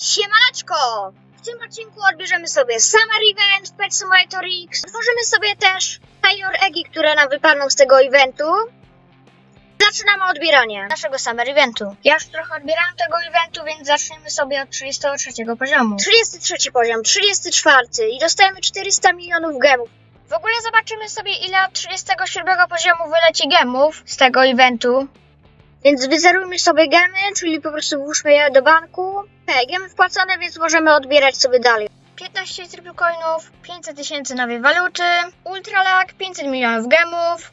Siemaneczko! W tym odcinku odbierzemy sobie Summer Event w Pet Simulator X. Otworzymy sobie też Taylor Eggi, które nam wypadną z tego eventu. Zaczynamy odbieranie naszego Summer Eventu. Ja już trochę odbierałem tego eventu, więc zaczniemy sobie od 33 poziomu. 33 poziom, 34 i dostajemy 400 milionów gemów. W ogóle zobaczymy sobie ile od 37 poziomu wyleci gemów z tego eventu. Więc wyzerujmy sobie gemy, czyli po prostu włóżmy je do banku. Hej, gemy wpłacone, więc możemy odbierać sobie dalej. 15 triple coinów, 500 tysięcy nowej waluty, ultralag, 500 milionów gemów.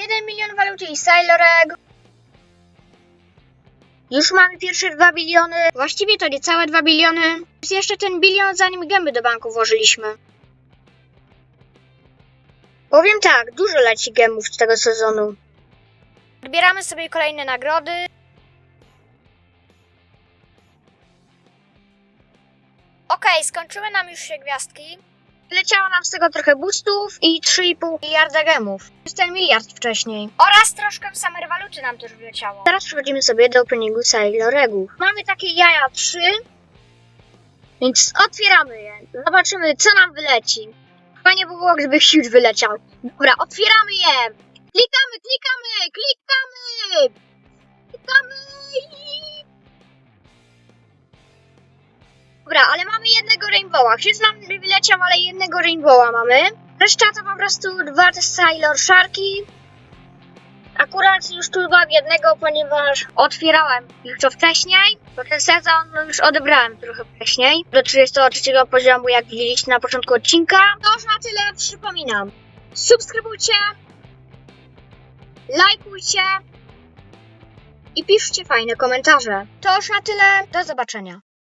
Jeden milion waluty i Sailoreg. Już mamy pierwsze 2 biliony. Właściwie to nie całe 2 biliony. Jest jeszcze ten bilion, zanim gemy do banku włożyliśmy. Powiem tak, dużo leci gemów z tego sezonu. Odbieramy sobie kolejne nagrody. Okej, skończyły nam już się gwiazdki. Leciało nam z tego trochę boostów i 3,5 miliarda gemów. Jest ten miliard wcześniej. Oraz troszkę summer waluty nam też wleciało. Teraz przechodzimy sobie do openingu Sailoregu. Mamy takie jaja 3, więc otwieramy je. Zobaczymy, co nam wyleci. Fajnie by było, gdyby huge wyleciał. Dobra, otwieramy je! Klikamy, klikamy, klikamy! Klikamy! Dobra, ale mamy jednego rainbowa. Huge nam wyleciał, ale jednego rainbowa mamy. Reszta to po prostu dwa te Sailor Sharki. Akurat już tu mam jednego, ponieważ otwierałem już to wcześniej, bo ten sezon już odebrałem trochę wcześniej, do 33 poziomu, jak widzieliście na początku odcinka. To już na tyle, przypominam. Subskrybujcie, lajkujcie i piszcie fajne komentarze. To już na tyle, do zobaczenia.